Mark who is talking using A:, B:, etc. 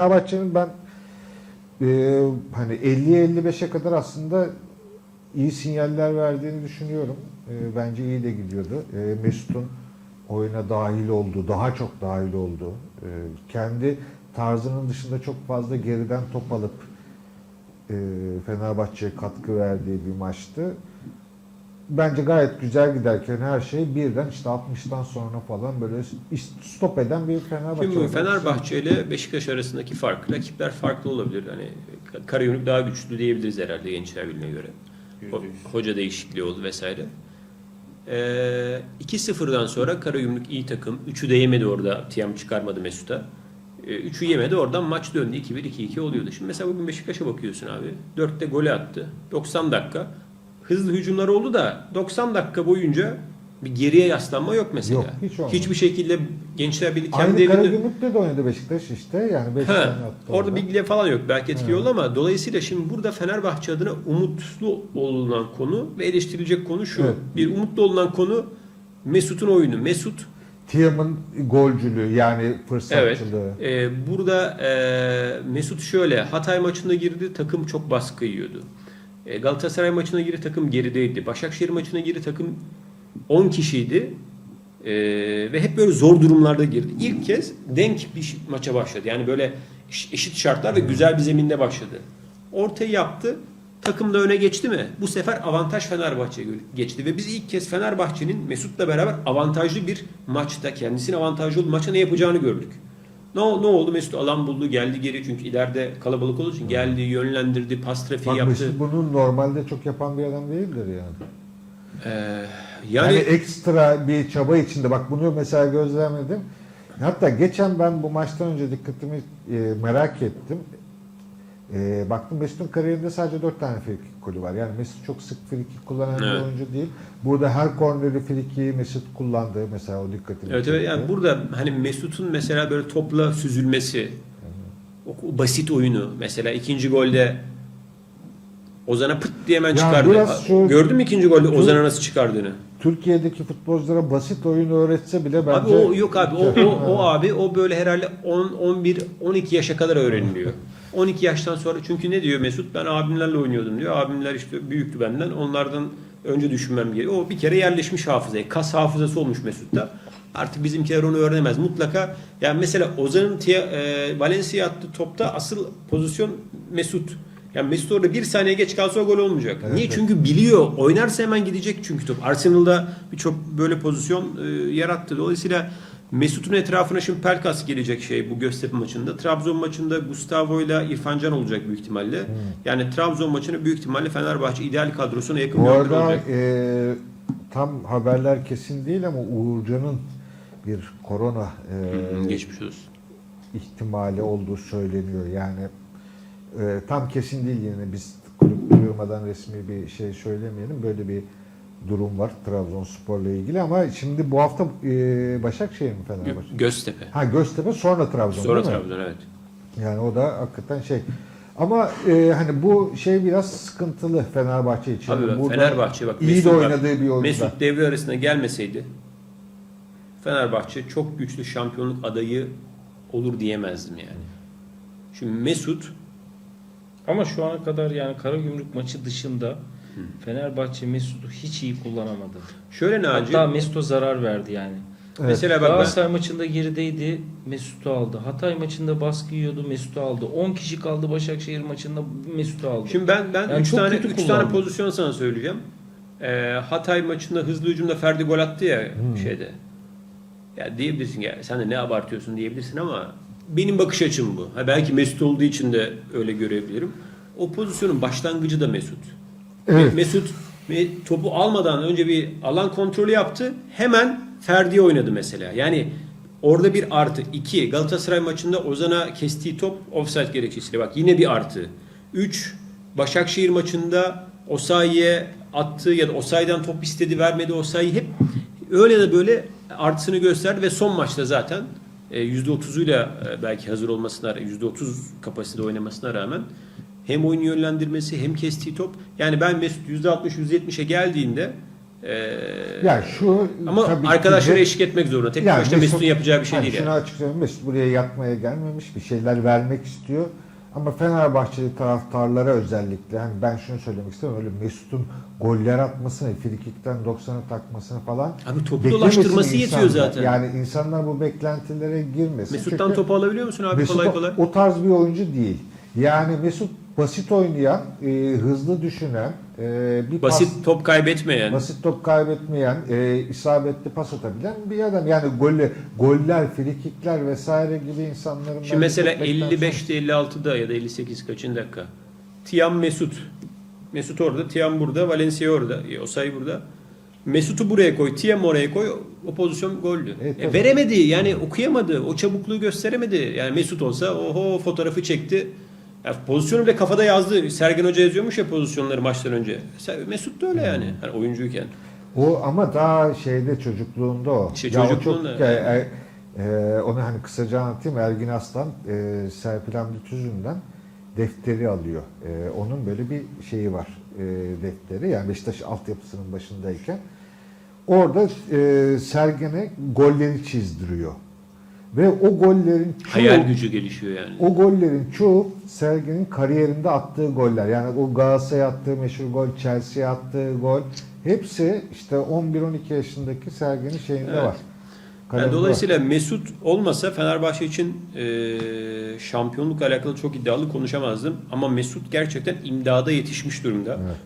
A: Fenerbahçe'nin ben e, hani 50'ye 55'e kadar aslında iyi sinyaller verdiğini düşünüyorum. E, bence iyi de gidiyordu. E, Mesut'un oyuna dahil olduğu, daha çok dahil olduğu, e, kendi tarzının dışında çok fazla geriden top alıp e, Fenerbahçe'ye katkı verdiği bir maçtı. Bence gayet güzel giderken her şey birden işte 60'tan sonra falan böyle stop eden bir Fenerbahçe.
B: Şimdi. Fenerbahçe ile Beşiktaş arasındaki fark, rakipler farklı olabilir. Hani Karayönük daha güçlü diyebiliriz herhalde Gençler Birliği'ne göre. Ho- hoca değişikliği oldu vesaire. Ee, 2-0'dan sonra Karagümrük iyi takım. 3'ü de yemedi orada. Tiyam çıkarmadı Mesut'a. Ee, 3'ü yemedi oradan maç döndü. 2-1, 2-2 oluyordu. Şimdi mesela bugün Beşiktaş'a bakıyorsun abi. 4'te golü attı. 90 dakika. Hızlı hücumlar oldu da 90 dakika boyunca bir geriye yaslanma yok mesela.
A: Yok, hiç olmadı.
B: Hiçbir şekilde Gençler
A: Aynı
B: kendi evinde...
A: Karagümrük'te de oynadı Beşiktaş işte. Yani 5
B: Ha, orada bilgiler falan yok. Belki etkili
A: Evet.
B: oldu ama dolayısıyla şimdi burada Fenerbahçe adına umutlu olunan konu ve eleştirilecek konu şu.
A: Evet.
B: Bir umutlu olunan konu Mesut'un oyunu. Mesut
A: Tiam'ın golcülüğü yani
B: evet
A: fırsatçılığı.
B: e, burada e, Mesut şöyle Hatay maçında girdi takım çok baskı yiyordu. E, Galatasaray maçına girdi takım gerideydi. Başakşehir maçına girdi takım 10 kişiydi. E, ve hep böyle zor durumlarda girdi. İlk kez denk bir maça başladı. Yani böyle eş- eşit şartlar ve güzel bir zeminde başladı. Ortayı yaptı. Takım da öne geçti mi? Bu sefer avantaj Fenerbahçe'ye geçti ve biz ilk kez Fenerbahçe'nin Mesut'la beraber avantajlı bir maçta kendisine avantajlı olduğu maçta ne yapacağını gördük. Ne, ne oldu? Mesut alan buldu, geldi geri çünkü ileride kalabalık olduğu için geldi, yönlendirdi, pas trafiği
A: Bak
B: yaptı.
A: Mesut bunu normalde çok yapan bir adam değildir yani.
B: Ee,
A: Yani,
B: yani,
A: ekstra bir çaba içinde. Bak bunu mesela gözlemledim. Hatta geçen ben bu maçtan önce dikkatimi e, merak ettim. E, baktım Mesut'un kariyerinde sadece 4 tane frikik golü var. Yani Mesut çok sık frikik kullanan bir
B: Evet.
A: oyuncu değil. Burada her korneri frikiyi Mesut kullandı. Mesela o dikkatimi
B: evet, evet, yani burada hani Mesut'un mesela böyle topla süzülmesi, o, o basit oyunu mesela ikinci golde Ozan'a pıt diye hemen
A: Ya
B: çıkardı.
A: şu-
B: Gördün mü ikinci golde Ozan'a nasıl çıkardığını?
A: Türkiye'deki futbolculara basit oyunu öğretse bile bence...
B: Abi o yok abi o, o, o abi o böyle herhalde 10 11 12 yaşa kadar öğreniliyor. 12 yaştan sonra çünkü ne diyor Mesut ben abimlerle oynuyordum diyor. Abimler işte büyüktü benden. Onlardan önce düşünmem gerekiyor. O bir kere yerleşmiş hafızaya. Kas hafızası olmuş Mesut'ta. Artık bizimkiler onu öğrenemez. Mutlaka yani mesela Ozan'ın e, Valencia'ya attığı topta asıl pozisyon Mesut. Yani Mesut orada bir saniye geç kalsa o gol olmayacak.
A: Evet,
B: Niye?
A: evet.
B: Çünkü biliyor. Oynarsa hemen gidecek çünkü top. Arsenal'da birçok böyle pozisyon e, yarattı. Dolayısıyla Mesut'un etrafına şimdi Pelkas gelecek şey bu Göztepe maçında. Trabzon maçında Gustavo ile İrfan Can olacak büyük ihtimalle. Yani Trabzon maçını büyük ihtimalle Fenerbahçe ideal kadrosuna yakın
A: Bu
B: bir 11
A: arada
B: olacak.
A: e, tam haberler kesin değil ama Uğurcan'ın bir korona e,
B: Hmm, Geçmiş olsun.
A: ihtimali olduğu söyleniyor. Yani e, tam kesin değil yine biz kulüp duyurmadan resmi bir şey söylemeyelim. Böyle bir durum var Trabzonspor'la ilgili ama şimdi bu hafta e, Başakşehir mi Fenerbahçe?
B: Göztepe.
A: Ha Göztepe sonra Trabzon
B: Sonra
A: değil mi?
B: Trabzon evet.
A: Yani o da hakikaten şey. Ama e, hani bu şey biraz sıkıntılı Fenerbahçe için.
B: Abi
A: Burada
B: Fenerbahçe bak
A: iyi de
B: bak,
A: oynadığı bir oyuncu.
B: Mesut devre arasına gelmeseydi Fenerbahçe çok güçlü şampiyonluk adayı olur diyemezdim yani. Şimdi Mesut
C: Ama şu ana kadar yani Karagümrük maçı dışında Fenerbahçe Mesut'u hiç iyi kullanamadı.
B: şöyle Naci
C: Hatta Mesut'a zarar verdi yani.
A: Evet.
B: mesela bak ben,
C: Galatasaray maçında gerideydi, Mesut'u aldı. Hatay maçında baskı yiyordu, Mesut'u aldı. 10 kişi kaldı Başakşehir maçında, Mesut'u aldı.
B: Şimdi ben ben
C: Yani
B: 3
C: çok
B: tane
C: kötü
B: 3 tane pozisyon sana söyleyeceğim. Ee, Hatay maçında hızlı hücumda Ferdi gol attı ya
A: Hmm.
B: şeyde. Ya diyebilirsin ya sen de ne abartıyorsun diyebilirsin ama benim bakış açım bu. Ha belki Mesut olduğu için de öyle görebilirim. O pozisyonun başlangıcı da Mesut.
A: Evet.
B: Mesut me- topu almadan önce bir alan kontrolü yaptı. Hemen Ferdi'ye oynadı mesela. Yani orada bir artı. iki Galatasaray maçında Ozan'a kestiği top offside gerekçesiyle. Bak yine bir artı. Üç Başakşehir maçında Osayi'ye attığı ya da Osayi'den top istedi vermedi Osayi hep öyle de böyle artısını gösterdi ve son maçta zaten e, %30'uyla e, belki hazır olmasına %30 kapasitede oynamasına rağmen hem oyun yönlendirmesi hem kestiği top yani ben Mesut %60 %70'e geldiğinde Ee,
A: Yani şu
B: ama arkadaşlara
A: de-
B: eşlik etmek zorunda. Tek
A: Yani
B: başına
A: Mesut-
B: Mesut'un yapacağı bir şey
A: hani
B: değil.
A: Şunu
B: Yani.
A: açık söyleyeyim Mesut buraya yatmaya gelmemiş bir şeyler vermek istiyor. Ama Fenerbahçeli taraftarlara özellikle hani ben şunu söylemek istiyorum öyle Mesut'un goller atmasını, frikikten 90'ı takmasını falan
B: Abi topu dolaştırması yetiyor
A: insanlar.
B: zaten.
A: Yani insanlar bu beklentilere girmesin.
B: Mesut'tan
A: Çünkü
B: topu alabiliyor musun abi
A: Mesut
B: kolay kolay?
A: o tarz bir oyuncu değil. Yani Mesut basit oynayan, e, hızlı düşünen, e, bir pas
B: Basit top kaybetmeyen.
A: Basit top kaybetmeyen, e, isabetli pas atabilen bir adam. Yani golle, goller, frikikler vesaire gibi insanların...
B: Şimdi mesela
A: bence çok beklentisi-
B: 55'te 56'da ya da 58 kaçın dakika. Tiam Mesut. Mesut orada, Tiam burada, Valencia orada. E, Osay burada. Mesut'u buraya koy, Tiam oraya koy. O pozisyon goldü.
A: Evet,
B: E,
A: tabii.
B: veremedi yani okuyamadı. O çabukluğu gösteremedi. Yani Mesut olsa oho fotoğrafı çekti. Ya pozisyonu bile kafada yazdı. Sergen Hoca yazıyormuş ya pozisyonları maçtan önce. Mesut da öyle yani. Hani oyuncuyken.
A: O ama daha şeyde çocukluğunda o.
B: İşte
A: Ya o
B: çocukluğunda,
A: çok, e, e, onu hani kısaca anlatayım. Ergin Aslan e, Serpil Hamdi Tüzün'den defteri alıyor. E, onun böyle bir şeyi var. E, defteri. Yani Beşiktaş altyapısının başındayken. Orada e, Sergen'e golleri çizdiriyor. Ve o gollerin çoğu,
B: Hayal gücü gelişiyor yani.
A: o gollerin çoğu Sergen'in kariyerinde attığı goller. Yani o Galatasaray'a attığı meşhur gol, Chelsea'ye attığı gol. Hepsi işte 11-12 yaşındaki Sergen'in şeyinde
B: Evet.
A: var.
B: Yani dolayısıyla Mesut olmasa Fenerbahçe için e, şampiyonlukla alakalı çok iddialı konuşamazdım. Ama Mesut gerçekten imdada yetişmiş durumda.
A: var. Evet.